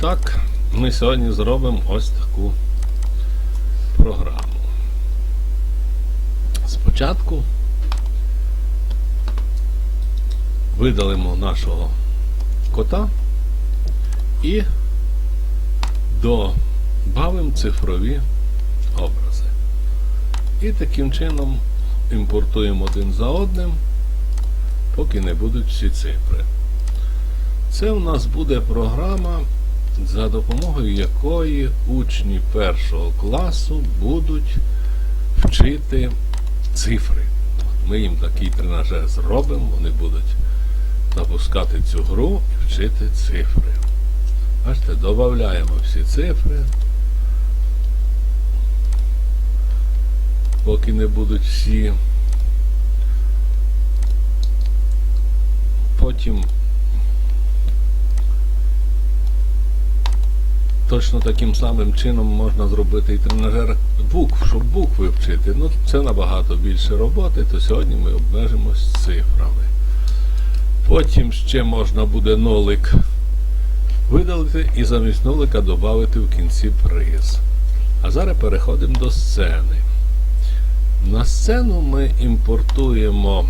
так, ми сьогодні зробимо ось таку програму. Спочатку видалимо нашого кота і добавимо цифрові образи. І таким чином імпортуємо один за одним, поки не будуть всі цифри. Це у нас буде програма, за допомогою якої учні першого класу будуть вчити цифри. Ми їм такий тренажер зробимо, вони будуть запускати цю гру і вчити цифри. Бачите, додаємо всі цифри. Поки не будуть всі. Потім точно таким самим чином можна зробити і тренажер букв, щоб букви вчити. Ну, це набагато більше роботи, то сьогодні ми обмежимось цифрами. Потім ще можна буде нолик видалити і замість нолика додати в кінці приз. А зараз переходимо до сцени. На сцену ми імпортуємо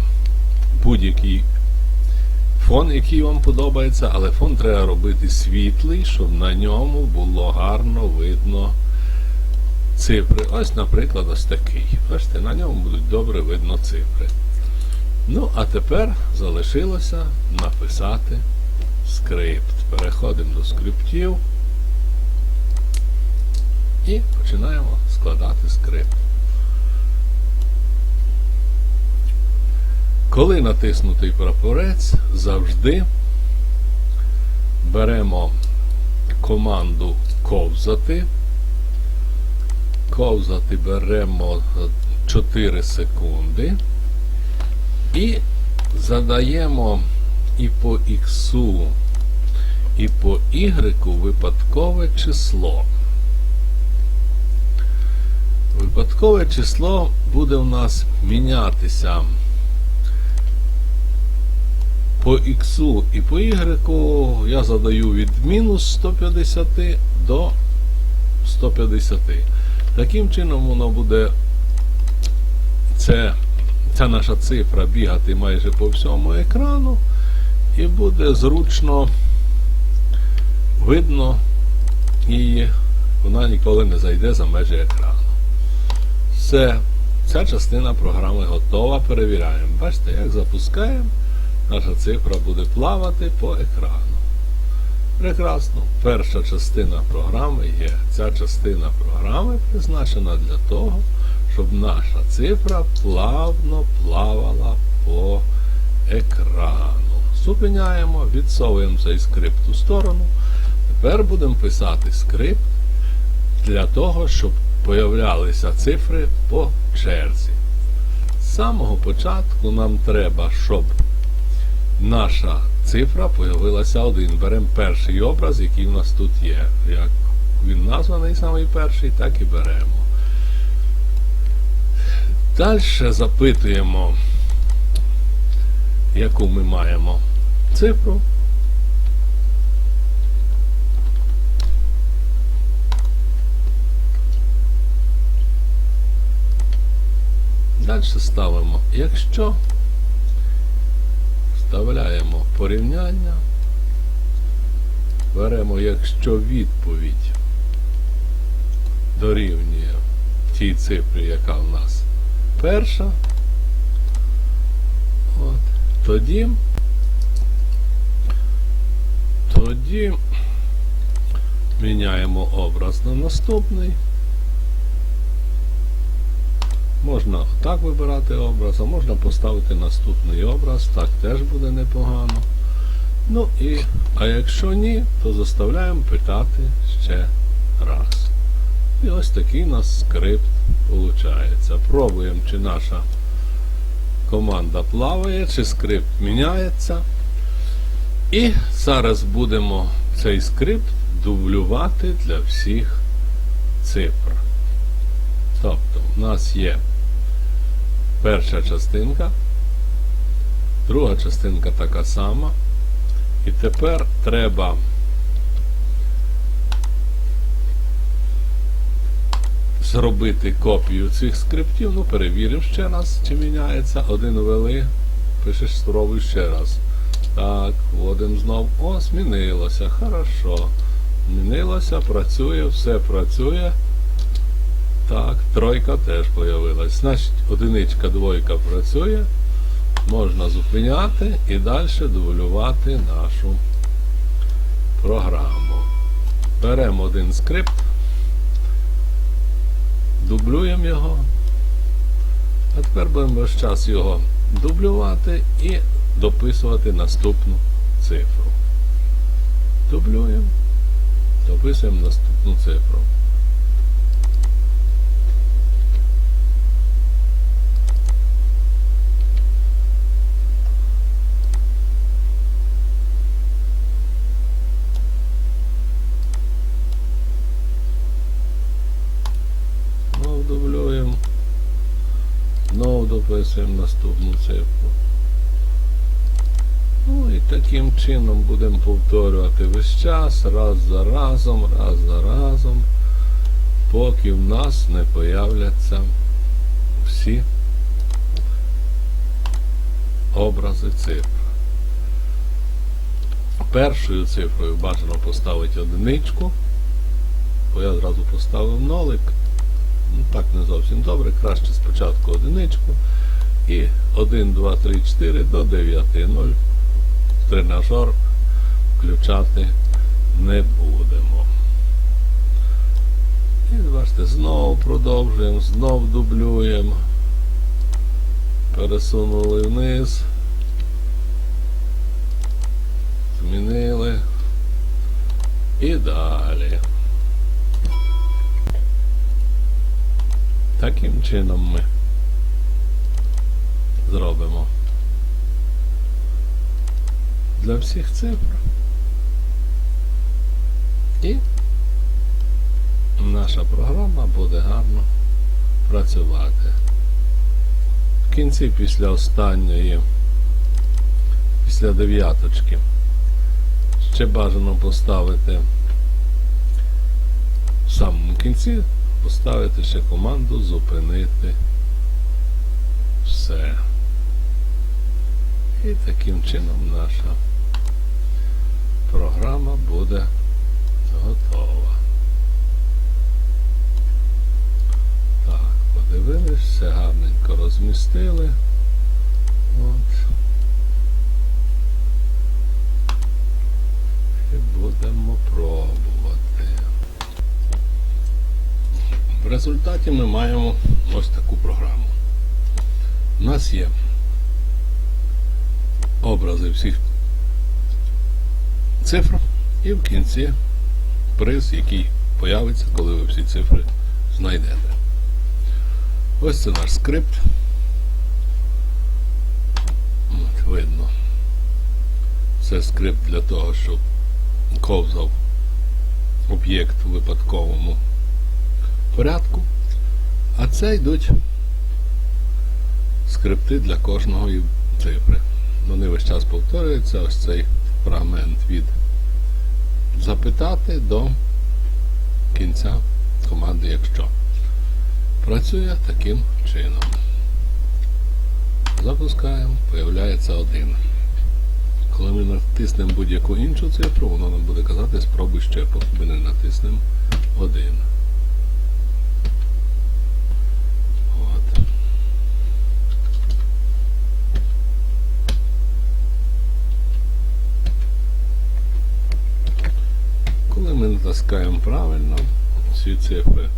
будь-який фон, який вам подобається, але фон треба робити світлий, щоб на ньому було гарно видно цифри. Ось, наприклад, ось такий. Бачите, на ньому будуть добре видно цифри. Ну, а тепер залишилося написати скрипт. Переходимо до скриптів і починаємо складати скрипт. Коли натиснутий прапорець, завжди беремо команду ковзати. Ковзати беремо 4 секунди і задаємо і по іксу, і по Y випадкове число. Випадкове число буде у нас мінятися по X і по Y я задаю від мінус 150 до 150. Таким чином воно буде це, ця наша цифра бігати майже по всьому екрану, і буде зручно видно, і вона ніколи не зайде за межі екрану. Все, ця частина програми готова. Перевіряємо. Бачите, як запускаємо наша цифра буде плавати по екрану. Прекрасно. Перша частина програми є. Ця частина програми призначена для того, щоб наша цифра плавно плавала по екрану. Зупиняємо, відсовуємо цей скрипт у сторону. Тепер будемо писати скрипт для того, щоб появлялися цифри по черзі. З самого початку нам треба, щоб наша цифра появилася один. Беремо перший образ, який у нас тут є. Як він названий самий перший, так і беремо. Далі запитуємо, яку ми маємо цифру. Далі ставимо, якщо вставляємо порівняння, беремо, якщо відповідь дорівнює тій цифрі, яка в нас перша, от, тоді, тоді міняємо образ на наступний. Можна так вибирати образ, а можна поставити наступний образ, так теж буде непогано. Ну і, а якщо ні, то заставляємо питати ще раз. І ось такий у нас скрипт виходить. Пробуємо, чи наша команда плаває, чи скрипт міняється. І зараз будемо цей скрипт дублювати для всіх цифр. У нас є перша частинка, друга частинка така сама. І тепер треба зробити копію цих скриптів, ну перевіримо ще раз, чи міняється. Один ввели, пишеш спробуй ще раз. Так, вводимо знову. О, змінилося. Хорошо. Змінилося, працює, все працює. Так, тройка теж появилась. Значить, одиничка, двойка працює. Можна зупиняти і далі дублювати нашу програму. Беремо один скрипт, дублюємо його. А тепер будемо весь час його дублювати і дописувати наступну цифру. Дублюємо, дописуємо наступну цифру. Знов дублюємо. Знов дописуємо наступну цифру. Ну і таким чином будемо повторювати весь час, раз за разом, раз за разом, поки в нас не появляться всі образи цифр. Першою цифрою бажано поставити одиничку, бо я зразу поставив нолик. Ну, так не зовсім добре. Краще спочатку одиничку. І 1, 2, 3, 4 до 9, 0. Тренажер включати не будемо. І бачите, знову продовжуємо, знову дублюємо. Пересунули вниз. Змінили. І далі. Чином ми зробимо для всіх цифр. І наша програма буде гарно працювати. В кінці після останньої, після дев'яточки, ще бажано поставити в самому кінці поставити ще команду зупинити все. І таким чином наша програма буде готова. Так, подивились, все гарненько розмістили. От. І будемо пробувати. В результаті ми маємо ось таку програму. У нас є образи всіх цифр і в кінці приз, який появиться, коли ви всі цифри знайдете. Ось це наш скрипт. От, видно. Це скрипт для того, щоб ковзав об'єкт у випадковому порядку. А це йдуть скрипти для кожної цифри. Вони весь час повторюються, ось цей фрагмент від запитати до кінця команди, якщо. Працює таким чином. Запускаємо, появляється один. Коли ми натиснемо будь-яку іншу цифру, воно нам буде казати, спробуй ще, поки ми не натиснемо один. Коли натискаємо правильно, всі цифри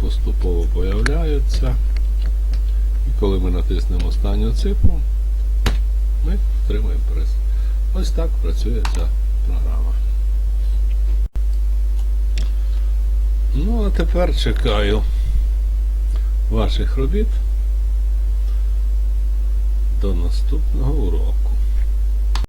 поступово появляються. І коли ми натиснемо останню цифру, ми отримаємо приз. Ось так працює ця програма. Ну, а тепер чекаю ваших робіт до наступного уроку.